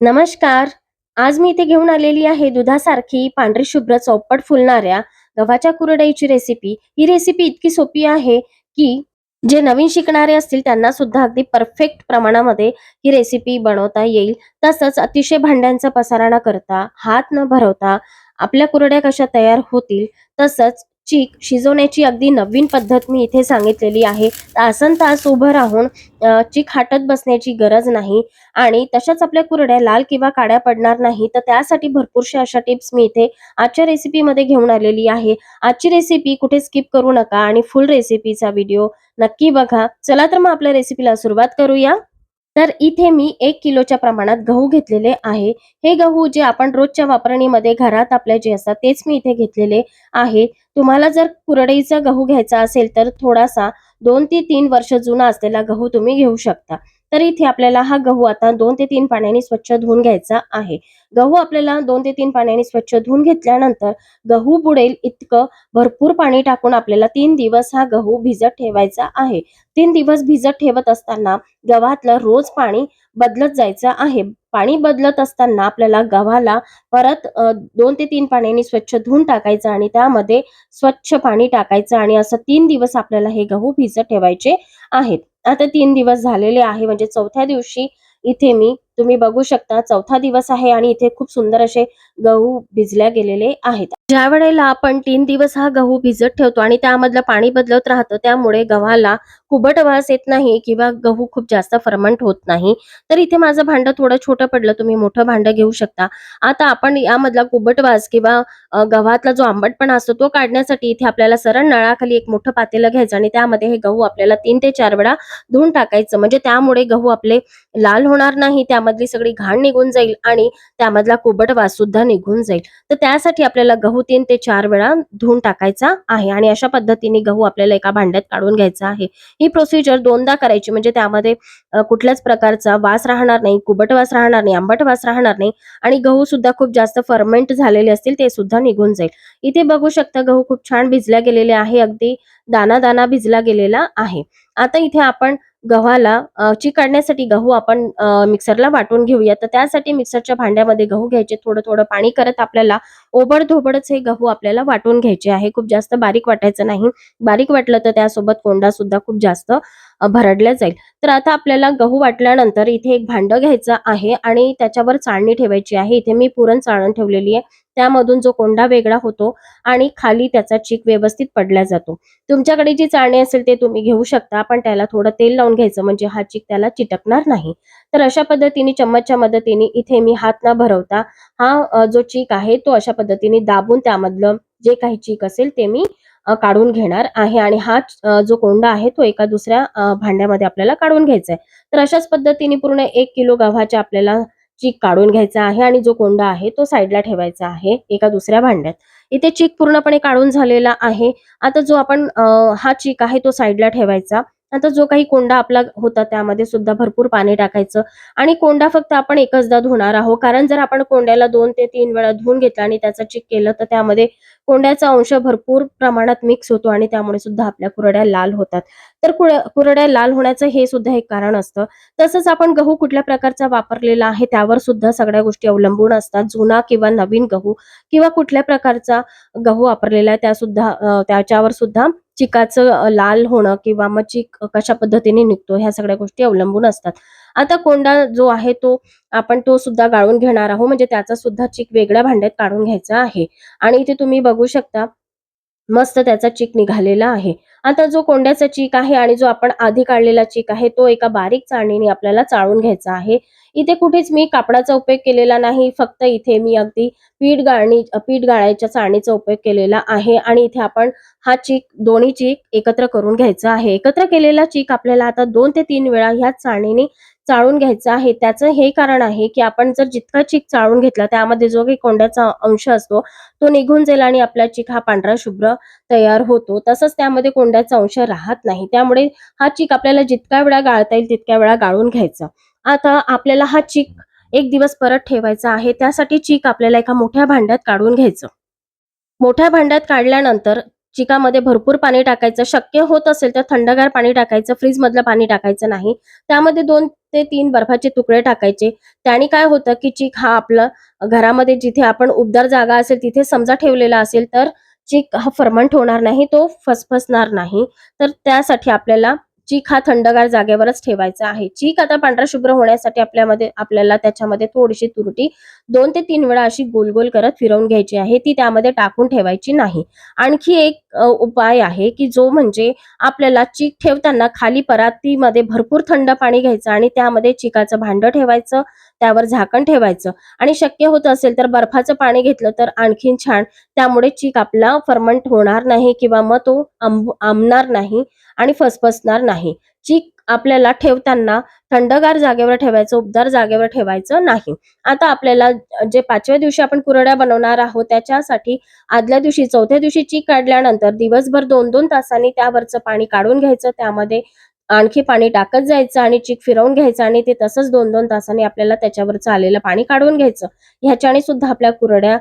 नमस्कार. आज मी इथे घेऊन आलेली आहे दुधासारखी पांढरी शुभ्र चौपट फुलणाऱ्या गव्हाच्या कुरडईची रेसिपी ही रेसिपी इतकी सोपी आहे की जे नवीन शिकणारे असतील त्यांना सुद्धा अगदी परफेक्ट प्रमाणामध्ये ही रेसिपी बनवता येईल. तसंच अतिशय भांड्यांचा पसारा न करता हात न भरवता आपल्या कुरड्या कशा तयार होतील तसंच चीक शिजवण्याची अगदी नवीन पद्धत मी इथे सांगितलेली आहे. तासन तास उभं राहून चीक हाटत बसण्याची गरज नाही आणि तशाच आपल्या कुरड्या लाल किंवा काड्या पडणार नाही तर त्यासाठी भरपूरशा अशा टिप्स मी इथे आजच्या रेसिपीमध्ये घेऊन आलेली आहे. आजची रेसिपी कुठे स्किप करू नका आणि फुल रेसिपीचा व्हिडिओ नक्की बघा. चला तर मग आपल्या रेसिपीला सुरुवात करूया. तर इथे मी एक किलोच्या प्रमाणात गहू घेतलेले आहे. हे गहू जे आपण रोजच्या वापरणीमध्ये घरात आपल्या जे असतात तेच मी इथे घेतलेले आहे. तुम्हाला जर कुरडईचा गहू घ्यायचा असेल तर थोडासा दोन ते तीन वर्ष जुना असलेला गहू तुम्ही घेऊ शकता. तर इथे आपल्याला हा गहू आता दोन ते तीन पाण्याने स्वच्छ धुवून घ्यायचा आहे. गहू आपल्याला दोन ते तीन पाण्याने स्वच्छ धुवून घेतल्यानंतर गहू बुडेल इतकं भरपूर पाणी टाकून आपल्याला तीन दिवस हा गहू भिजत ठेवायचा आहे. तीन दिवस भिजत ठेवत असताना गव्हातलं रोज पाणी बदलत जायचं आहे. पाणी बदलत असताना आपल्याला गव्हाला परत दोन ते तीन पाण्याने स्वच्छ धुवून टाकायचं आणि त्यामध्ये स्वच्छ पाणी टाकायचं आणि असं तीन दिवस आपल्याला हे गहू भिजत ठेवायचे आहेत. आता तीन दिवस झालेले आहे. म्हणजे चौथ्या दिवशी इथे मी तुम्ही बघू शकता चौथा दिवस आहे आणि इथे खूप सुंदर असे गहू भिजल्या गेलेले आहेत. ज्या वेळेला आपण तीन दिवस हा गहू भिजत ठेवतो आणि त्यामधलं पाणी बदलत राहतं त्यामुळे गव्हाला कुबट वास येत नाही किंवा गहू खूप जास्त फर्मंट होत नाही. तर इथे माझं भांडं थोडं छोटं पडलं तुम्ही मोठं भांडं घेऊ शकता. आता आपण यामधला कुबट वास किंवा गव्हातला जो आंबटपणा असतो तो काढण्यासाठी इथे आपल्याला सरळ नळाखाली एक मोठं पातेलं घ्यायचं आणि त्यामध्ये हे गहू आपल्याला तीन ते चार वेळा धुवून टाकायचं. म्हणजे त्यामुळे गहू आपले लाल होणार नाही त्यामधली सगळी घाण निघून जाईल आणि त्यामधला कुबट वास सुद्धा निघून जाईल. तर त्यासाठी आपल्याला गहू तीन ते चार वेळा धुवून टाकायचा आहे आणि अशा पद्धतीने गहू आपल्याला एका भांड्यात काढून घ्यायचा आहे. ही प्रोसिजर दोनदा करायची म्हणजे त्यामध्ये कुठल्याच प्रकारचा वास राहणार नाही कुबट वास राहणार नाही आंबट वास राहणार नाही आणि गहू सुद्धा खूप जास्त फर्मेंट झालेले असतील ते सुद्धा निघून जाईल. इथे बघू शकता गहू खूप छान भिजल्या गेलेले आहे अगदी दाना दाना भिजला गेलेला आहे. आता इथे आपण गव्हाला ची काढण्यासाठी गहू आपण मिक्सरला वाटून घेऊया. तर त्यासाठी मिक्सरच्या भांड्यामध्ये गहू घ्यायचे. थोडं थोडं पाणी करत आपल्याला ओबडधोबडच हे गहू आपल्याला वाटून घ्यायचे आहे. खूप जास्त बारीक वाटायचं नाही. बारीक वाटलं तर त्यासोबत कोंडा सुद्धा खूप जास्त भरडल्या जाईल. तर आता आपल्याला गहू वाटल्यानंतर इथे एक भांडं घ्यायचं आहे आणि त्याच्यावर चाळणी ठेवायची आहे. इथे मी पुरण चाळण ठेवलेली आहे. त्यामधून जो कोंडा वेगळा होतो आणि खाली त्याचा चीक व्यवस्थित पडला जातो. तुमच्याकडे जी चाळणी असेल ते तुम्ही घेऊ शकता पण त्याला थोडं तेल लावून घ्यायचं म्हणजे हा चीक त्याला चिटकणार नाही. तर अशा पद्धतीने चम्मचच्या मदतीने इथे मी हात न भरवता हा जो चीक आहे तो अशा पद्धतीने दाबून त्यामधलं जे काही चीक असेल ते मी काढून घेणार आहे आणि हा जो कोंडा आहे तो एका दुसऱ्या भांड्यामध्ये आपल्याला काढून घ्यायचा आहे तर अशाच पद्धतीने पूर्ण एक किलो गव्हाच्या आपल्याला चीक काढून घ्यायचा आहे आणि जो कोंडा आहे तो साईडला ठेवायचा आहे एका दुसऱ्या भांड्यात. इथे चीक पूर्णपणे काढून झालेला आहे. आता जो आपण हा चीक आहे तो साईडला ठेवायचा. आता जो काही कोंडा आपला होता त्यामध्ये सुद्धा भरपूर पाणी टाकायचं. आणि कोंडा फक्त आपण एकचदा धुणार आहोत. कारण जर आपण कोंड्याला दोन ते तीन वेळा धुवून घेतला आणि त्याचं चिक केलं तर त्यामध्ये कोंड्याचा अंश भरपूर प्रमाणात मिक्स होतो आणि त्यामुळे सुद्धा आपल्या कुरड्या लाल होतात. तर कुर- कुरड्या लाल होण्याचं हे सुद्धा एक कारण असतं. तसंच आपण गहू कुठल्या प्रकारचा वापरलेला आहे त्यावर सुद्धा सगळ्या गोष्टी अवलंबून असतात. जुना किंवा नवीन गहू किंवा कुठल्या प्रकारचा गहू वापरलेला आहे त्या सुद्धा त्याच्यावर सुद्धा चिकाचं लाल होणं किंवा मग चिक कशा पद्धतीने निघतो ह्या सगळ्या गोष्टी अवलंबून असतात. आता कोंडा जो आहे तो आपण तो सुद्धा गाळून घेणार आहोत. म्हणजे त्याचा सुद्धा चिक वेगळ्या भांड्यात काढून घ्यायचा आहे. आणि इथे तुम्ही बघू शकता मस्त त्याचा चीक निघालेला आहे. आता जो कोंड्याचा चीक आहे आणि जो आपण आधी काढलेला चीक आहे तो एका बारीक चाळणीने आपल्याला चाळून घ्यायचा आहे. इथे कुठेच मी कापडाचा उपयोग केलेला नाही फक्त इथे मी अगदी पीठ गाळणी पीठ गाळायच्या चाळणीचा उपयोग केलेला आहे आणि इथे आपण हा चीक दोन्ही चीक एकत्र करून घ्यायचा आहे. एकत्र केलेला चीक आपल्याला आता दोन ते तीन वेळा ह्याच चाळणीने चाळून घ्यायचं आहे. त्याचं हे कारण आहे की आपण जर जितका चीक चाळून घेतला त्यामध्ये जो काही कोंड्याचा अंश असतो तो निघून जाईल आणि आपला चीक हा पांढरा शुभ्र तयार होतो. तसंच त्यामध्ये कोंड्याचा अंश राहत नाही. त्यामुळे हा चीक आपल्याला जितक्या वेळा गाळता येईल तितक्या वेळा गाळून घ्यायचा. आता आपल्याला हा चीक एक दिवस परत ठेवायचा आहे. त्यासाठी चीक आपल्याला एका मोठ्या भांड्यात काढून घ्यायचं. मोठ्या भांड्यात काढल्यानंतर चिकामध्ये भरपूर पाणी टाकायचं. शक्य होत असेल तर थंडगार पाणी टाकायचं. फ्रीज मधलं पाणी टाकायचं नाही. त्यामध्ये दोन ते तीन बर्फाचे तुकडे टाकायचे. त्याने काय होतं की चीक हा आपला घरामध्ये जिथे आपण उबदार जागा असेल तिथे समजा ठेवलेला असेल तर जी हा फर्मंट होणार नाही तो फसफसणार नाही. तर त्यासाठी आपल्याला चीक हा थंडगार जागेवरच ठेवायचा आहे. चीक आता पांढरा शुभ्र होण्यासाठी आपल्यामध्ये आपल्याला त्याच्यामध्ये थोडीशी तुरटी दोन ते तीन वेळा अशी गोल गोल करत फिरवून घ्यायची आहे. ती त्यामध्ये टाकून ठेवायची नाही. आणखी एक उपाय आहे की जो म्हणजे आपल्याला चीक ठेवताना खाली परातीमध्ये भरपूर थंड पाणी घ्यायचं आणि त्यामध्ये चिकाचं भांड ठेवायचं त्यावर झाकण ठेवायचं. आणि शक्य होत असेल तर बर्फाचं पाणी घेतलं तर आणखीन छान. त्यामुळे चीक आपला फर्मंट होणार नाही किंवा मग तो आंब आंबणार नाही. आणि फसफसणार नाही. चीक आपल्याला ठेवताना थंडगार जागेवर ठेवायचं उबदार जागेवर ठेवायचं नाही. आता आपल्याला जे पाचव्या दिवशी आपण कुरड्या बनवणार आहोत त्याच्यासाठी आदल्या दिवशी चौथ्या दिवशी चीक काढल्यानंतर दिवसभर दोन दोन तासांनी त्यावरचं पाणी काढून घ्यायचं. त्यामध्ये आणखी पाणी टाकत जायचं आणि चीक फिरवून घ्यायचं आणि ते तसंच दोन दोन तासांनी आपल्याला त्याच्यावरचं आलेलं पाणी काढून घ्यायचं. ह्याच्याने सुद्धा आपल्या कुरड्या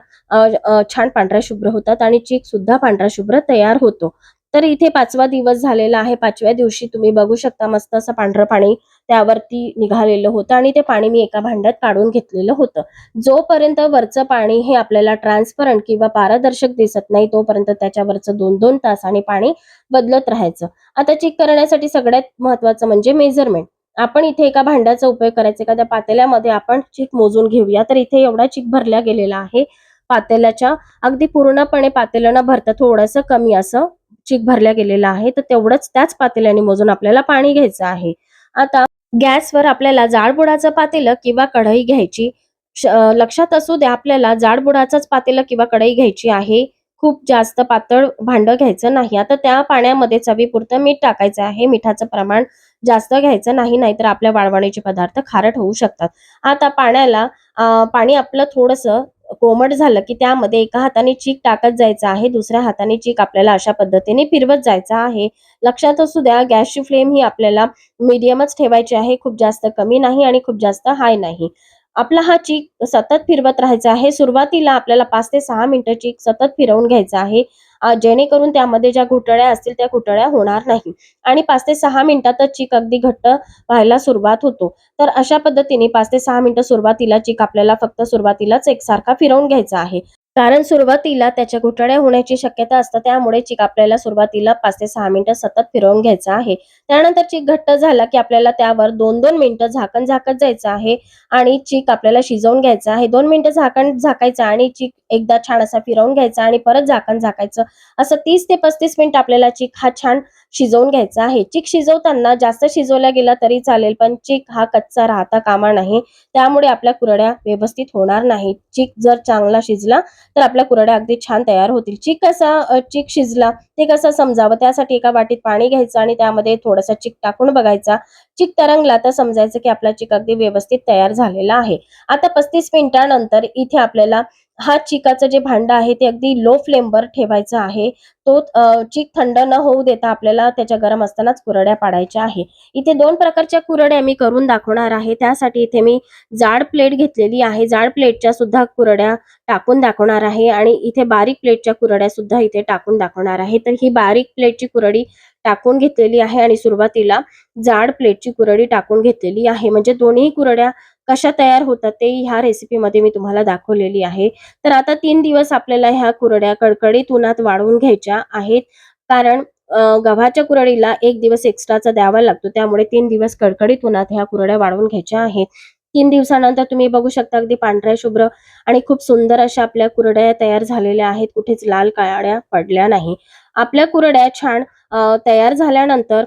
छान पांढऱ्या शुभ्र होतात आणि चीक सुद्धा पांढरा शुभ्र तयार होतो. तर इथे पाचवा दिवस झालेला आहे. पाचव्या दिवशी तुम्ही बघू शकता मस्त असं पांढरं पाणी त्यावरती निघालेलं होतं आणि ते पाणी मी एका भांड्यात काढून घेतलेलं होतं. जोपर्यंत वरचं पाणी हे आपल्याला ट्रान्सपरंट किंवा पारदर्शक दिसत नाही तोपर्यंत त्याच्यावरचं दोन दोन तास आणि पाणी बदलत राहायचं. आता चेक करण्यासाठी सगळ्यात महत्वाचं म्हणजे मेजरमेंट आपण इथे एका भांड्याचा उपयोग करायचा. एखाद्या पातेल्यामध्ये आपण चीक मोजून घेऊया. तर इथे एवढा चीक भरला गेलेला आहे. पातेल्याच्या अगदी पूर्णपणे पातेलं न भरता थोडंसं कमी असं चीक भरल्या गेलेलं आहे. तर तेवढंच त्याच पातेल्याने मोजून आपल्याला पाणी घ्यायचं आहे. आता गॅसवर आपल्याला जाडबुडाचं पातेलं किंवा कढई घ्यायची लक्षात असू द्या आपल्याला जाडबुडाचंच पातेलं किंवा कढई घ्यायची आहे. खूप जास्त पातळ भांड घ्यायचं नाही. आता त्या पाण्यामध्ये चवीपुरतं मीठ टाकायचं आहे. मिठाचं प्रमाण जास्त घ्यायचं नाही नाहीतर आपल्या वाळवणीचे पदार्थ खारट होऊ शकतात. आता पाण्याला पाणी आपलं थोडंसं कोमट झालं की त्यामध्ये एका हाताने चीक टाकत जायचं आहे दुसऱ्या हाताने चीक आपल्याला अशा पद्धतीने फिरवत जायचं आहे. लक्षात असू द्या गॅसची फ्लेम ही आपल्याला मीडियमच ठेवायची आहे खूप जास्त कमी नाही आणि खूप जास्त हाय नाही. आपला हा चीक सतत फिरवत राहायचा आहे. सुरुवातीला आपल्याला पाच ते सहा मिनिटं चीक सतत फिरवून घ्यायचा आहे. जेणेकरून त्यामध्ये ज्या घुटळ्या असतील त्या घुटळ्या होणार नाही. आणि पाच ते सहा मिनिटातच चीक अगदी घट्ट व्हायला सुरुवात होतो. तर अशा पद्धतीने पाच ते सहा मिनिटं सुरुवातीला चीक आपल्याला फक्त सुरुवातीलाच एकसारखा फिरवून घ्यायचा आहे. कारण सुरुवातीला त्याच्या घुटळ्या होण्याची शक्यता असतं त्यामुळे चीक आपल्याला सुरुवातीला पाच ते सहा मिनिटं सतत फिरवून घ्यायचा आहे. त्यानंतर चीक घट्ट झाला की आपल्याला त्यावर दोन दोन मिनिटं झाकण झाकत जायचं आहे आणि चीक आपल्याला शिजवून घ्यायचा आहे. दोन मिनिटं झाकण झाकायचं आणि चिक एकदा छान असा फिरवून घ्यायचा आणि परत झाकण झाकायचं. असं तीस ते पस्तीस मिनिट आपल्याला चीक हा छान शिजवून घ्यायचा आहे. चिक शिजवताना जास्त शिजवला गेला तरी चालेल पण चिक हा कच्चा राहता कामा नाही. त्यामुळे आपल्या कुरड्या व्यवस्थित होणार नाही चिक जर चांगला शिजला तर आपल्या कुरड्या अगदी छान तयार होतील. चीक कसा चिक चीक शिजला ते कसं समजावं? त्यासाठी एका वाटीत पाणी घ्यायचं आणि त्यामध्ये थोडासा चीक टाकून बघायचा. चिक तरंगला तर समजायचं की आपला चीक अगदी व्यवस्थित तयार झालेला आहे. आता पस्तीस मिनिटानंतर इथे आपल्याला हा चिकाचं जे भांड आहे ते अगदी लो फ्लेमवर ठेवायचं आहे. तो चिक चीक थंड न होऊ देता आपल्याला त्याच्या गरम असतानाच कुरड्या पाडायच्या आहे. इथे दोन प्रकारच्या कुरड्या मी करून दाखवणार आहे. त्यासाठी इथे मी जाड प्लेट घेतलेली आहे. जाड प्लेटच्या सुद्धा कुरड्या टाकून दाखवणार आहे आणि इथे बारीक प्लेटच्या कुरड्या सुद्धा इथे टाकून दाखवणार आहे. तर ही बारीक प्लेटची कुरडी टाकून घेतलेली आहे आणि सुरुवातीला जाड प्लेटची कुरडी टाकून घेतलेली आहे. म्हणजे दोन्ही कुरड्या कशा तयार होतात ते ह्या रेसिपीमध्ये मी तुम्हाला दाखवलेली आहे. तर आता तीन दिवस आपल्याला ह्या कुरड्या कडकडीत उन्हात वाढवून घ्यायच्या आहेत. कारण गव्हाच्या कुरडीला एक दिवस एक्स्ट्राचा द्यावा लागतो. त्यामुळे तीन दिवस कडकडीत उन्हात ह्या कुरड्या वाळवून घ्यायच्या आहेत. तीन दिवसानंतर तुम्ही बघू शकता अगदी पांढऱ्या शुभ्र आणि खूप सुंदर अशा आपल्या कुरड्या तयार झालेल्या आहेत. कुठेच लाल काळ्या पडल्या नाही. आपल्या कुरड्या छान तयार झाल्यानंतर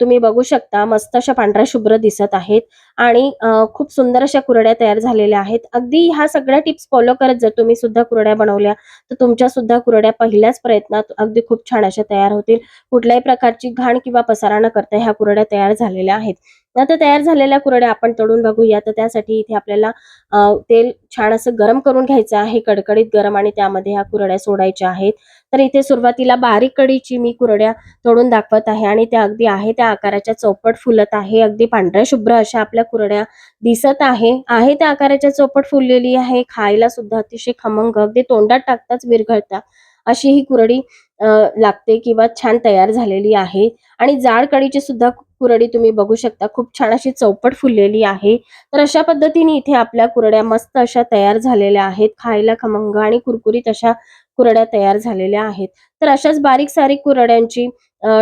तुम्ही बघू शकता मस्त अशा पांढऱ्या शुभ्र दिसत आहेत आणि खूप सुंदर अशा कुरड्या तयार झालेल्या आहेत. अगदी ह्या सगळ्या टिप्स फॉलो करत जर तुम्ही सुद्धा कुरड्या बनवल्या तर तुमच्या सुद्धा कुरड्या पहिल्याच प्रयत्नात अगदी खूप छान अशा तयार होतील. कुठल्याही प्रकारची घाण किंवा पसारा न करता ह्या कुरड्या तयार झालेल्या आहेत. आता तयार झालेल्या कुरड्या आपण तळून बघूया. तर त्यासाठी इथे आपल्याला तेल छान असं गरम करून घ्यायचं आहे कडकडीत गरम आणि त्यामध्ये ह्या कुरड्या सोडायच्या आहेत. तर इथे सुरुवातीला बारीक कडीची मी कुरड्या तोडून दाखवत आहे आणि त्या अगदी आहे त्या आकाराच्या चौपट फुलत आहे. अगदी पांढऱ्या शुभ्र अशा आपल्या कुरड्या दिसत आहे. आहे त्या आकाराच्या चौपट फुललेली आहे. खायला सुद्धा अतिशय खमंग अगदी तोंडात टाकताच विरघळता अशी ही कुरडी लागते किंवा छान तयार झालेली आहे. आणि जाड कढीची सुद्धा कुरडी तुम्ही बघू शकता. खूप छान अशी चौपट फुललेली आहे. तर अशा पद्धतीने इथे आपल्या कुरड्या मस्त अशा तयार झालेल्या आहेत. खायला खमंग आणि कुरकुरीत अशा कुरड्या तयार झालेल्या आहेत. तर अशाच बारीक सारीक कुरड्यांची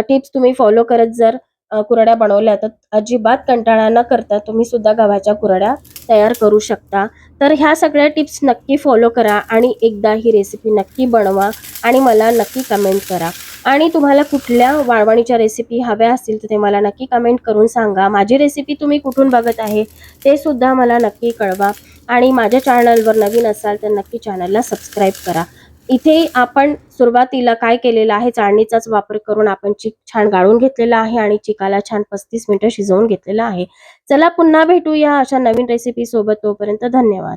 टिप्स तुम्ही फॉलो करत जर कुरड्या बनवल्या तर अजिबात कंटाळा न करता तुम्ही सुद्धा गव्हाच्या कुरड्या तयार करू शकता. तर ह्या सगळ्या टिप्स नक्की फॉलो करा आणि एकदा ही रेसिपी नक्की बनवा आणि मला नक्की कमेंट करा. आणि तुम्हाला कुठल्या वाळवणीच्या रेसिपी हव्या असतील तर ते मला नक्की कमेंट करून सांगा. माझी रेसिपी तुम्ही कुठून बघत आहे ते सुद्धा मला नक्की कळवा. आणि माझ्या चॅनलवर नवीन असाल तर नक्की चॅनलला सबस्क्राईब करा. इथे आपण सुरुवातीला काय केलेलं आहे? चाळणीचाच वापर करून आपण चिक छान गाळून घेतलेला आहे आणि चिकाला छान पस्तीस मिनिटं शिजवून घेतलेलं आहे. चला पुन्हा भेटूया अशा नवीन रेसिपी सोबत. तोपर्यंत धन्यवाद.